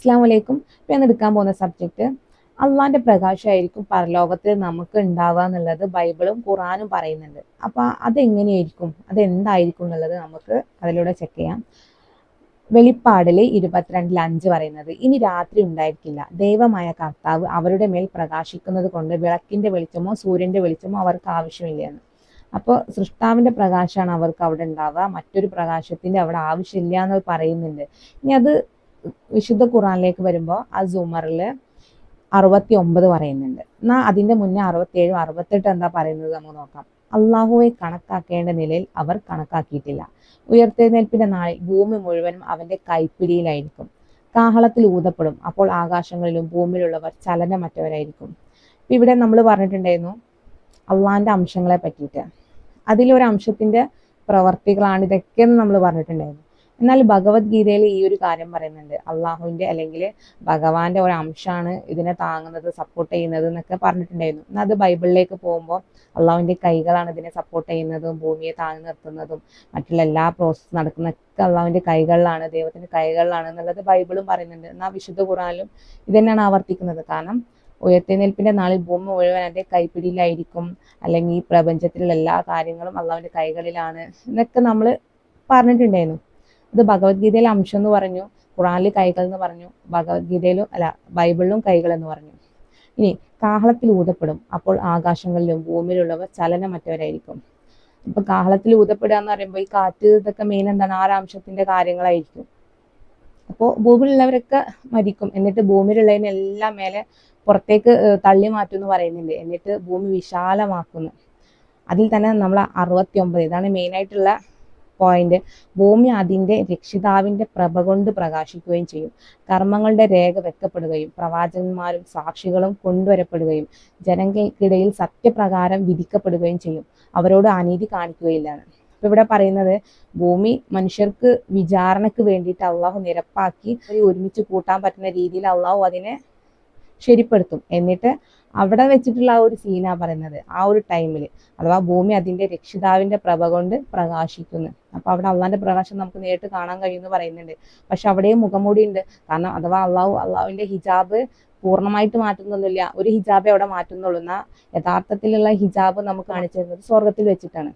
അസ്സാം വലൈക്കും ഇപ്പം ഞാൻ എടുക്കാൻ പോകുന്ന സബ്ജക്റ്റ് അള്ളാന്റെ പ്രകാശമായിരിക്കും പരലോകത്തിൽ നമുക്ക് ഉണ്ടാവുക എന്നുള്ളത് ബൈബിളും ഖുറാനും പറയുന്നുണ്ട്. അപ്പം അതെങ്ങനെയായിരിക്കും? അതെന്തായിരിക്കും എന്നുള്ളത് നമുക്ക് അതിലൂടെ ചെക്ക് ചെയ്യാം. വെളിപ്പാടിൽ ഇരുപത്തിരണ്ടിൽ അഞ്ച് പറയുന്നത് ഇനി രാത്രി ഉണ്ടായിരിക്കില്ല. ദൈവമായ കർത്താവ് അവരുടെ മേൽ പ്രകാശിക്കുന്നത് കൊണ്ട് വിളക്കിന്റെ വെളിച്ചമോ സൂര്യന്റെ വെളിച്ചമോ അവർക്ക് ആവശ്യമില്ലയെന്ന് അപ്പോൾ സൃഷ്ടാവിന്റെ പ്രകാശമാണ് അവർക്ക് അവിടെ ഉണ്ടാവുക മറ്റൊരു പ്രകാശത്തിന്റെ അവിടെ ആവശ്യമില്ല എന്ന് പറയുന്നുണ്ട്. ഇനി അത് വിശുദ്ധ ഖുറാനിലേക്ക് വരുമ്പോൾ ആ സൂമറിൽ അറുപത്തി ഒമ്പത് പറയുന്നുണ്ട്. എന്നാൽ അതിന്റെ മുന്നേ അറുപത്തേഴും അറുപത്തെട്ട് എന്താ പറയുന്നത് നമുക്ക് നോക്കാം. അള്ളാഹുവെ കണക്കാക്കേണ്ട നിലയിൽ അവർ കണക്കാക്കിയിട്ടില്ല. ഉയർത്തെഴുന്നേൽപ്പിന്റെ നാളിൽ ഭൂമി മുഴുവനും അവന്റെ കൈപ്പിടിയിലായിരിക്കും. കാഹളത്തിൽ ഊതപ്പെടും. അപ്പോൾ ആകാശങ്ങളിലും ഭൂമിയിലുള്ളവർ ചലനമറ്റവരായിരിക്കും. ഇപ്പൊ ഇവിടെ നമ്മൾ പറഞ്ഞിട്ടുണ്ടായിരുന്നു അള്ളാഹിന്റെ അംശങ്ങളെ പറ്റിയിട്ട്. അതിലൊരു അംശത്തിന്റെ പ്രവർത്തികളാണ് ഇതൊക്കെയെന്ന് നമ്മൾ പറഞ്ഞിട്ടുണ്ടായിരുന്നു. എന്നാൽ ഭഗവത്ഗീതയിൽ ഈ ഒരു കാര്യം പറയുന്നുണ്ട്. അള്ളാഹുവിന്റെ അല്ലെങ്കിൽ ഭഗവാന്റെ ഒരു അംശമാണ് ഇതിനെ താങ്ങുന്നത് സപ്പോർട്ട് ചെയ്യുന്നത് എന്നൊക്കെ പറഞ്ഞിട്ടുണ്ടായിരുന്നു. എന്നാൽ അത് ബൈബിളിലേക്ക് പോകുമ്പോൾ അള്ളാഹുവിന്റെ കൈകളാണ് ഇതിനെ സപ്പോർട്ട് ചെയ്യുന്നതും ഭൂമിയെ താങ്ങി നിർത്തുന്നതും മറ്റുള്ള എല്ലാ പ്രോസസ്സ് നടക്കുന്നതൊക്കെ അള്ളാഹുവിന്റെ കൈകളിലാണ് ദൈവത്തിന്റെ കൈകളിലാണ് എന്നുള്ളത് ബൈബിളും പറയുന്നുണ്ട്. എന്നാൽ വിശുദ്ധ ഖുറാനിലും ഇത് തന്നെയാണ് ആവർത്തിക്കുന്നത്. കാരണം ഉയർത്തെഴുന്നേൽപ്പിന്റെ നാളിൽ ഭൂമി മുഴുവൻ എന്റെ കൈപ്പിടിയിലായിരിക്കും. അല്ലെങ്കിൽ ഈ പ്രപഞ്ചത്തിലുള്ള എല്ലാ കാര്യങ്ങളും അള്ളാഹുവിന്റെ കൈകളിലാണ് എന്നൊക്കെ നമ്മൾ പറഞ്ഞിട്ടുണ്ടായിരുന്നു. ഇത് ഭഗവത്ഗീതയിലെ അംശം എന്ന് പറഞ്ഞു ഖുറാനിൽ കൈകൾ എന്ന് പറഞ്ഞു ഭഗവത്ഗീതയിലും അല്ല ബൈബിളിലും കൈകൾ എന്ന് പറഞ്ഞു. ഇനി കാഹളത്തിൽ ഊതപ്പെടും അപ്പോൾ ആകാശങ്ങളിലും ഭൂമിയിലുള്ളവർ ചലനമറ്റവരായിരിക്കും. ഇപ്പൊ കാഹളത്തിൽ ഊതപ്പെടുക എന്ന് പറയുമ്പോൾ ഈ കാറ്റ് ഇതൊക്കെ മെയിൻ എന്താണ്? ആരാംശത്തിന്റെ കാര്യങ്ങളായിരിക്കും. അപ്പോൾ ഭൂമിയിലുള്ളവരൊക്കെ മരിക്കും. എന്നിട്ട് ഭൂമിയിലുള്ളതിനെല്ലാം മേലെ പുറത്തേക്ക് തള്ളി മാറ്റും എന്ന് പറയുന്നുണ്ട് എന്നിട്ട് ഭൂമി വിശാലമാക്കുന്നു. അതിൽ തന്നെ നമ്മൾ അറുപത്തി ഒമ്പത് ഇതാണ് മെയിൻ ആയിട്ടുള്ള പോയിന്റ് ഭൂമി അതിന്റെ രക്ഷിതാവിന്റെ പ്രഭ കൊണ്ട് പ്രകാശിക്കുകയും ചെയ്യും. കർമ്മങ്ങളുടെ രേഖ വെക്കപ്പെടുകയും പ്രവാചകന്മാരും സാക്ഷികളും കൊണ്ടുവരപ്പെടുകയും ജനങ്ങൾക്കിടയിൽ സത്യപ്രകാരം വിധിക്കപ്പെടുകയും ചെയ്യും. അവരോട് അനീതി കാണിക്കുകയില്ലാണ് ഇപ്പൊ ഇവിടെ പറയുന്നത് ഭൂമി മനുഷ്യർക്ക് വിചാരണക്ക് വേണ്ടിയിട്ട് അള്ളാഹു നിരപ്പാക്കി ഒരുമിച്ച് കൂട്ടാൻ പറ്റുന്ന രീതിയിൽ അള്ളാഹു അതിനെ ശരിപ്പെടുത്തും. എന്നിട്ട് അവിടെ വെച്ചിട്ടുള്ള ആ ഒരു സീനാ പറയുന്നത്. ആ ഒരു ടൈമിൽ അഥവാ ഭൂമി അതിന്റെ രക്ഷിതാവിന്റെ പ്രഭ കൊണ്ട് പ്രകാശിക്കുന്നു. അപ്പൊ അവിടെ അള്ളാന്റെ പ്രകാശം നമുക്ക് നേരിട്ട് കാണാൻ കഴിയുമെന്ന് പറയുന്നുണ്ട്. പക്ഷെ അവിടെയും മുഖംമൂടി ഉണ്ട് കാരണം അഥവാ അള്ളാഹു അള്ളാഹുവിന്റെ ഹിജാബ് പൂർണമായിട്ട് മാറ്റുന്നൊന്നുമില്ല. ഒരു ഹിജാബ് അവിടെ മാറ്റുന്നുള്ളൂ. എന്നാൽ യഥാർത്ഥത്തിലുള്ള ഹിജാബ് നമുക്ക് കാണിച്ചു തരുന്നത് സ്വർഗത്തിൽ വെച്ചിട്ടാണ്.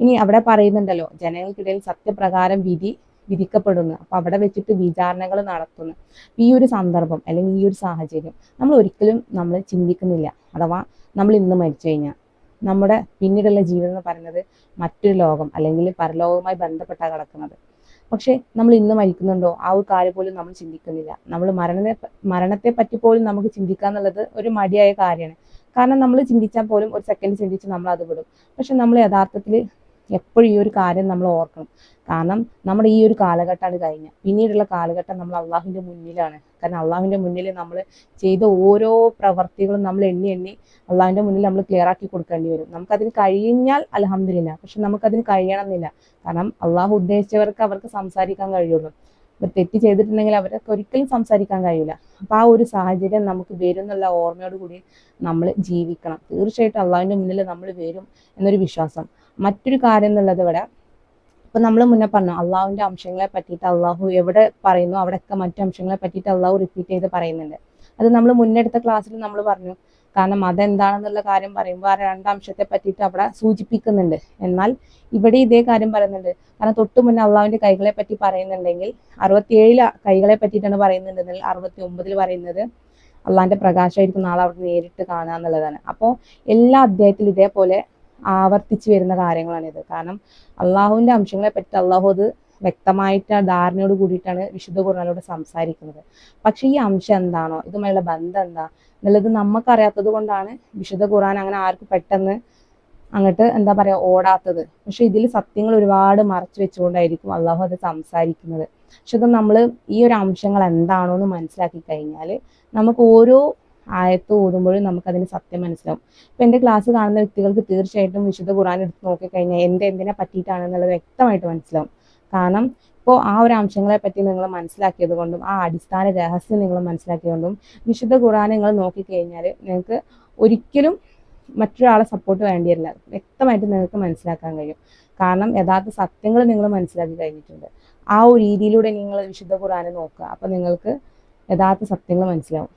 ഇനി അവിടെ പറയുന്നുണ്ടല്ലോ ജനങ്ങൾക്കിടയിൽ സത്യപ്രകാരം വിധി വിധിക്കപ്പെടുന്നു. അപ്പൊ അവിടെ വെച്ചിട്ട് വിചാരണകൾ നടത്തുന്നു. ഈ ഒരു സന്ദർഭം അല്ലെങ്കിൽ ഈ ഒരു സാഹചര്യം നമ്മൾ ഒരിക്കലും നമ്മൾ ചിന്തിക്കുന്നില്ല. അഥവാ നമ്മൾ ഇന്ന് മരിച്ചു കഴിഞ്ഞാൽ നമ്മുടെ പിന്നീടുള്ള ജീവിതം എന്ന് പറയുന്നത് മറ്റൊരു ലോകം അല്ലെങ്കിൽ പരലോകവുമായി ബന്ധപ്പെട്ടാണ് കിടക്കുന്നത്. പക്ഷെ നമ്മൾ ഇന്ന് മരിക്കുന്നുണ്ടോ? ആ ഒരു കാര്യം പോലും നമ്മൾ ചിന്തിക്കുന്നില്ല. നമ്മൾ മരണത്തെ മരണത്തെ പറ്റി പോലും നമുക്ക് ചിന്തിക്കുക എന്നുള്ളത് ഒരു മടിയായ കാര്യമാണ്. കാരണം നമ്മൾ ചിന്തിച്ചാൽ പോലും ഒരു സെക്കൻഡ് ചിന്തിച്ച് നമ്മൾ അത് വിടും. പക്ഷെ നമ്മൾ യഥാർത്ഥത്തിൽ എപ്പോഴും ഈ ഒരു കാര്യം നമ്മൾ ഓർക്കണം. കാരണം നമ്മുടെ ഈ ഒരു കാലഘട്ടമാണ് കഴിഞ്ഞ പിന്നീടുള്ള കാലഘട്ടം നമ്മൾ അള്ളാഹുവിന്റെ മുന്നിലാണ്. കാരണം അള്ളാഹുവിന്റെ മുന്നിൽ നമ്മൾ ചെയ്ത ഓരോ പ്രവർത്തികളും നമ്മൾ എണ്ണി എണ്ണി അള്ളാഹുവിന്റെ മുന്നിൽ നമ്മൾ ക്ലിയർ ആക്കി കൊടുക്കേണ്ടി വരും. നമുക്കതിന് കഴിഞ്ഞാൽ അലഹമില്ല പക്ഷെ നമുക്കതിന് കഴിയണമെന്നില്ല. കാരണം അള്ളാഹു ഉദ്ദേശിച്ചവർക്ക് അവർക്ക് സംസാരിക്കാൻ കഴിയുള്ളൂ. ഇവർ തെറ്റ് ചെയ്തിട്ടുണ്ടെങ്കിൽ അവരൊക്കെ ഒരിക്കലും സംസാരിക്കാൻ കഴിയില്ല. അപ്പോൾ ആ ഒരു സാഹചര്യം നമുക്ക് വരും എന്നുള്ള ഓർമ്മയോട് കൂടി നമ്മൾ ജീവിക്കണം. തീർച്ചയായിട്ടും അള്ളാഹുവിന്റെ മുന്നിൽ നമ്മൾ വരും എന്നൊരു വിശ്വാസം. മറ്റൊരു കാര്യം എന്നുള്ളത് ഇവിടെ ഇപ്പൊ നമ്മൾ മുന്നേ പറഞ്ഞു അള്ളാഹുവിന്റെ അംശങ്ങളെ പറ്റിയിട്ട് അള്ളാഹു എവിടെ പറയുന്നു അവിടെയൊക്കെ മറ്റു അംശങ്ങളെ പറ്റിയിട്ട് അള്ളാഹു റിപ്പീറ്റ് ചെയ്ത് പറയുന്നുണ്ട്. അത് നമ്മൾ മുന്നെടുത്ത ക്ലാസ്സിൽ നമ്മൾ പറഞ്ഞു കാരണം അതെന്താണെന്നുള്ള കാര്യം പറയുമ്പോൾ ആ രണ്ടാംശത്തെ പറ്റിയിട്ട് അവിടെ സൂചിപ്പിക്കുന്നുണ്ട്. എന്നാൽ ഇവിടെ ഇതേ കാര്യം പറയുന്നുണ്ട്. കാരണം തൊട്ട് മുന്നേ അള്ളാവിന്റെ കൈകളെ പറ്റി പറയുന്നുണ്ടെങ്കിൽ അറുപത്തിയേഴിൽ കൈകളെ പറ്റിയിട്ടാണ് പറയുന്നുണ്ടെങ്കിൽ അറുപത്തി ഒമ്പതിൽ പറയുന്നത് അള്ളാഹിന്റെ പ്രകാശമായിരിക്കും നാളെ അവിടെ നേരിട്ട് കാണുക എന്നുള്ളതാണ്. അപ്പോൾ എല്ലാ അധ്യായത്തിലും ഇതേപോലെ ആവർത്തിച്ചു വരുന്ന കാര്യങ്ങളാണിത്. കാരണം അള്ളാഹുവിന്റെ അംശങ്ങളെ പറ്റി അള്ളാഹു അത് വ്യക്തമായിട്ട് ധാരണയോട് കൂടിയിട്ടാണ് വിശുദ്ധ ഖുർആാനോട് സംസാരിക്കുന്നത്. പക്ഷേ ഈ അംശം എന്താണോ? ഇതുമായുള്ള ബന്ധം എന്താ? എന്നുള്ളത് നമുക്കറിയാത്തത് കൊണ്ടാണ് വിശുദ്ധ ഖുർആൻ അങ്ങനെ ആർക്ക് പെട്ടെന്ന് അങ്ങോട്ട് എന്താ പറയാ ഓടാത്തത്. പക്ഷെ ഇതിൽ സത്യങ്ങൾ ഒരുപാട് മറച്ചു വെച്ചുകൊണ്ടായിരിക്കും അള്ളാഹു അത് സംസാരിക്കുന്നത്. പക്ഷെ ഇത് നമ്മൾ ഈ ഒരു അംശങ്ങൾ എന്താണോ എന്ന് മനസ്സിലാക്കി കഴിഞ്ഞാൽ നമുക്ക് ഓരോ ആയത്ത് ഓതുമ്പോഴും നമുക്കതിന് സത്യം മനസ്സിലാവും. ഇപ്പൊ എന്റെ ക്ലാസ് കാണുന്ന വ്യക്തികൾക്ക് തീർച്ചയായിട്ടും വിശുദ്ധ ഖുർആൻ എടുത്ത് നോക്കിക്കഴിഞ്ഞാൽ എന്ത് എന്തിനെ പറ്റിയിട്ടാണെന്നുള്ളത് വ്യക്തമായിട്ട് മനസ്സിലാവും. കാരണം ഇപ്പോൾ ആ ഒരു അംശങ്ങളെ പറ്റി നിങ്ങൾ മനസ്സിലാക്കിയത് കൊണ്ടും ആ അടിസ്ഥാന രഹസ്യം നിങ്ങൾ മനസ്സിലാക്കിയതുകൊണ്ടും വിശുദ്ധ ഖുറാൻ നിങ്ങൾ നോക്കിക്കഴിഞ്ഞാൽ നിങ്ങൾക്ക് ഒരിക്കലും മറ്റൊരാളെ സപ്പോർട്ട് വേണ്ടി വരില്ല വ്യക്തമായിട്ട് നിങ്ങൾക്ക് മനസ്സിലാക്കാൻ കഴിയും. കാരണം യഥാർത്ഥ സത്യങ്ങൾ നിങ്ങൾ മനസ്സിലാക്കി കഴിഞ്ഞിട്ടുണ്ട്. ആ ഒരു രീതിയിലൂടെ നിങ്ങൾ വിശുദ്ധ ഖുറാനെ നോക്കുക. അപ്പം നിങ്ങൾക്ക് യഥാർത്ഥ സത്യങ്ങൾ മനസ്സിലാവും.